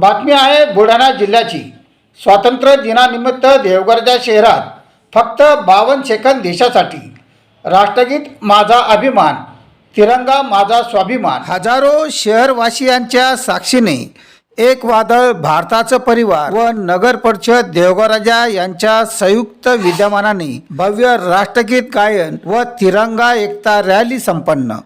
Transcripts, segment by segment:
बातमी आहे बुलढाणा जिल्ह्याची. स्वातंत्र्य दिनानिमित्त देवगडच्या शहरात फक्त बावन्न सेकंद देशासाठी राष्ट्रगीत माझा अभिमान तिरंगा माझा स्वाभिमान. हजारो शहरवासियांच्या साक्षीने एक वादळ भारताचं परिवार व नगर परिषद देवगराजा यांच्या संयुक्त विद्यमानाने भव्य राष्ट्रगीत गायन व तिरंगा एकता रॅली संपन्न.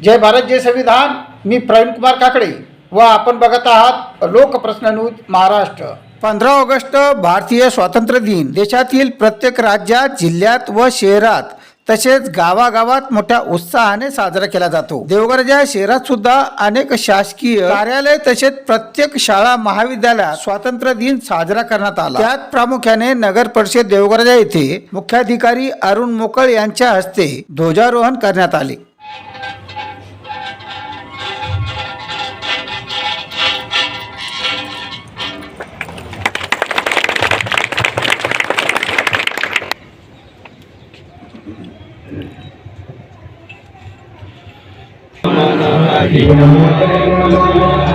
जय भारत जय संविधान. मी प्रवीण कुमार काकडे. व आपण बघत आहात लोकप्रश्न न्यूज महाराष्ट्र. पंधरा ऑगस्ट भारतीय स्वातंत्र्य दिन. देशातील प्रत्येक राज्यात जिल्ह्यात व शहरात तसेच गावागावात मोठ्या उत्साहाने साजरा केला जातो. देवगडच्या शहरात सुद्धा अनेक शासकीय कार्यालय तसेच प्रत्येक शाळा महाविद्यालयात स्वातंत्र्य दिन साजरा करण्यात आला. त्यात प्रामुख्याने नगर परिषद देवगडजा येथे मुख्याधिकारी अरुण मोकळ यांच्या हस्ते ध्वजारोहण करण्यात आले.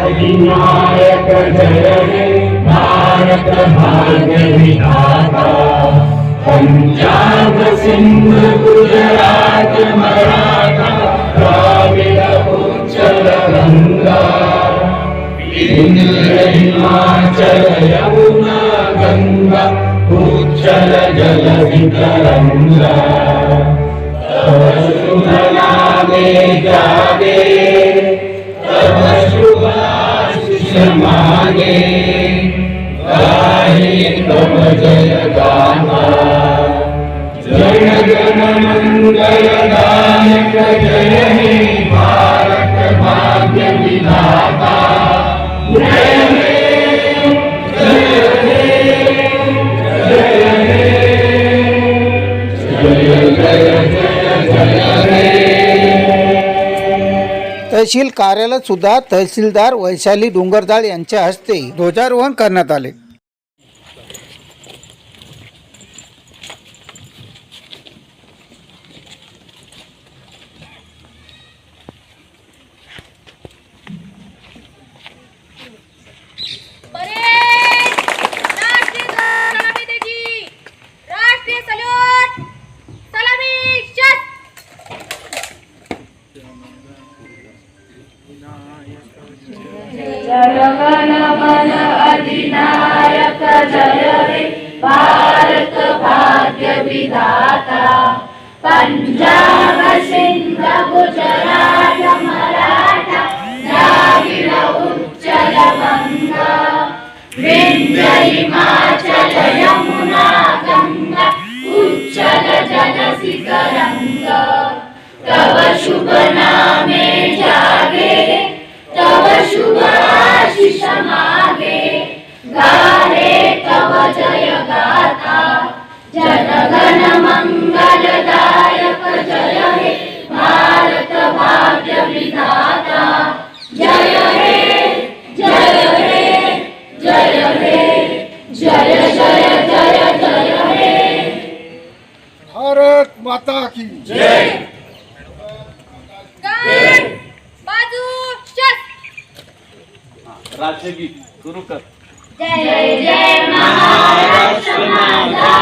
अधिनायक जय भारत भाग्य विधाता पंजाब सिंध गुजरात मराठा द्राविड उच्चल गंगा विंध्य हिमाचल यमुना गंगा उच्चल जल वितरंगा तव जागे मागे तहसील कार्यालयात सुद्धा तहसीलदार वैशाली डोंगरदाळ यांच्या हस्ते ध्वजारोहण करण्यात आले. जनगण मन अधिनायक जय रे भारत भाग्य विधाता पंजाब सिंध गुजरात मराठा द्राविड उच्चल गंगा विंध्य हिमाचल यमुना गंगा उच्चल जल शिखरंगा तव शुभ नामे राष्ट्रगीत सुरू कर. जय जय महाराष्ट्र माझा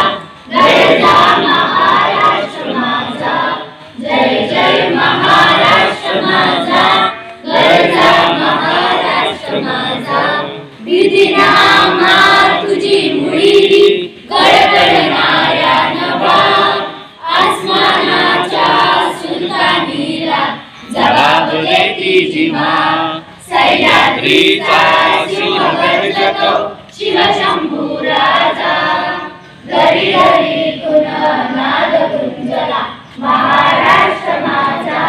जय महाराष्ट्र माझा जय जय महाराष्ट्र माझा जय महाराष्ट्र माझा घरी घरी तुन नाद गुंजला महाराष्ट्र माझा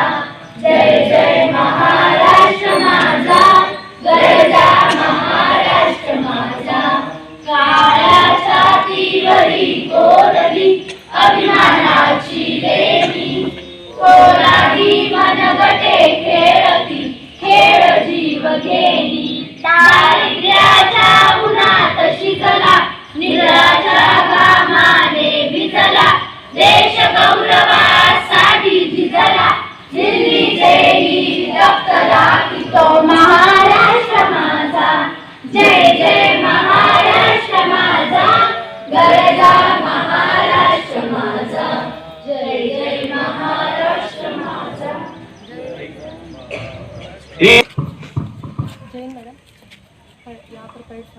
जय जय महाराष्ट्र माझा गरजा महाराष्ट्र माझा काळ्या छातीवरी कोरली अभिमानाची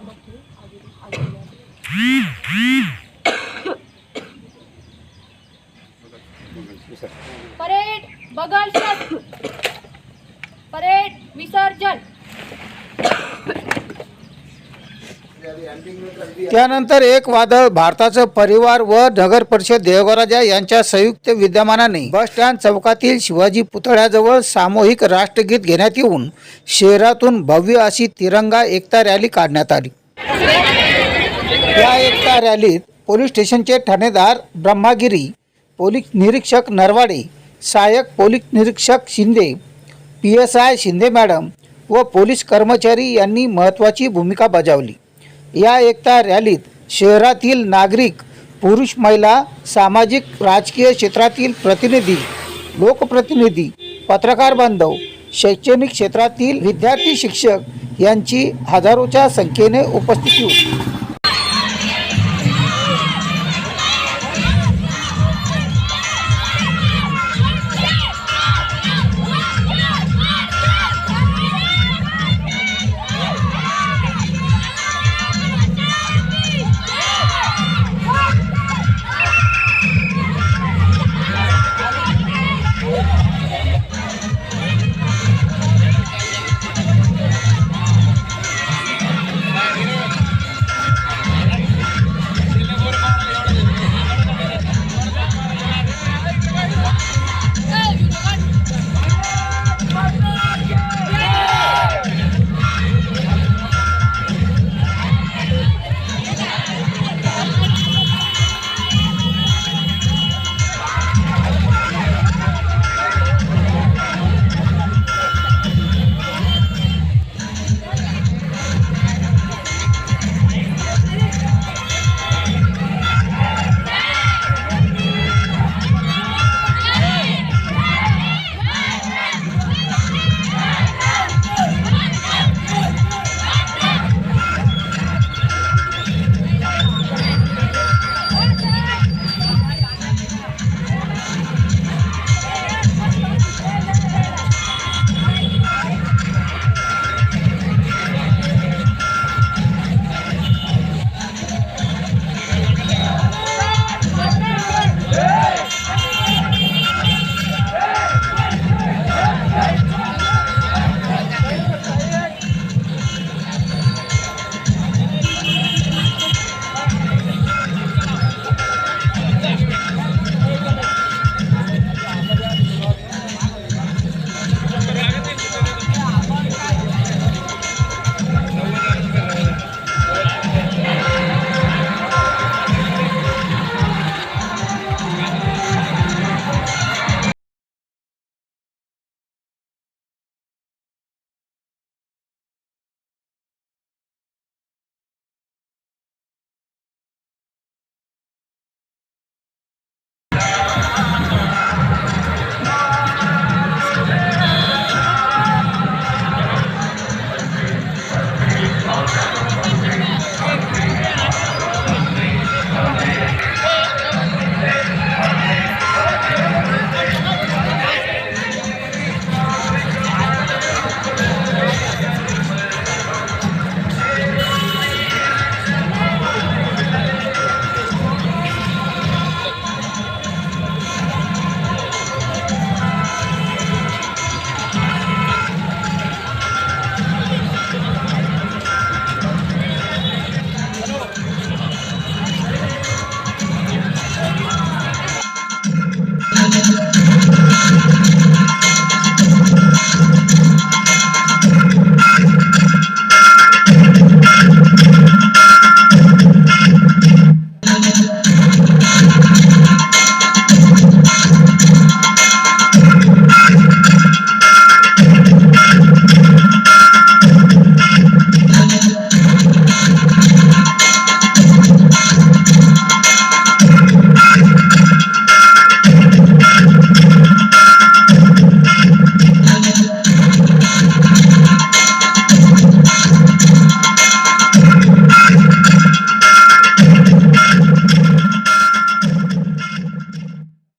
Como aqui, a gente... त्यानंतर एक वादळ भारताचं परिवार व नगर परिषद देवगराजा यांच्या संयुक्त विद्यमानाने बस स्टँड चौकातील शिवाजी पुतळ्याजवळ सामूहिक राष्ट्रगीत घेण्यात येऊन शहरातून भव्य अशी तिरंगा एकता रॅली काढण्यात आली. या एकता रॅलीत पोलीस स्टेशनचे ठाणेदार ब्रह्मागिरी पोलीस निरीक्षक नरवाडे सहाय्यक पोलीस निरीक्षक Shinde P S I Shinde madam व पोलीस कर्मचारी यांनी महत्त्वाची भूमिका बजावली. या एकता रॅलीत शहरातील नागरिक पुरुष महिला सामाजिक राजकीय क्षेत्रातील प्रतिनिधी लोकप्रतिनिधी पत्रकार बांधव शैक्षणिक क्षेत्रातील विद्यार्थी शिक्षक यांची हजारोच्या संख्येने उपस्थिती होती.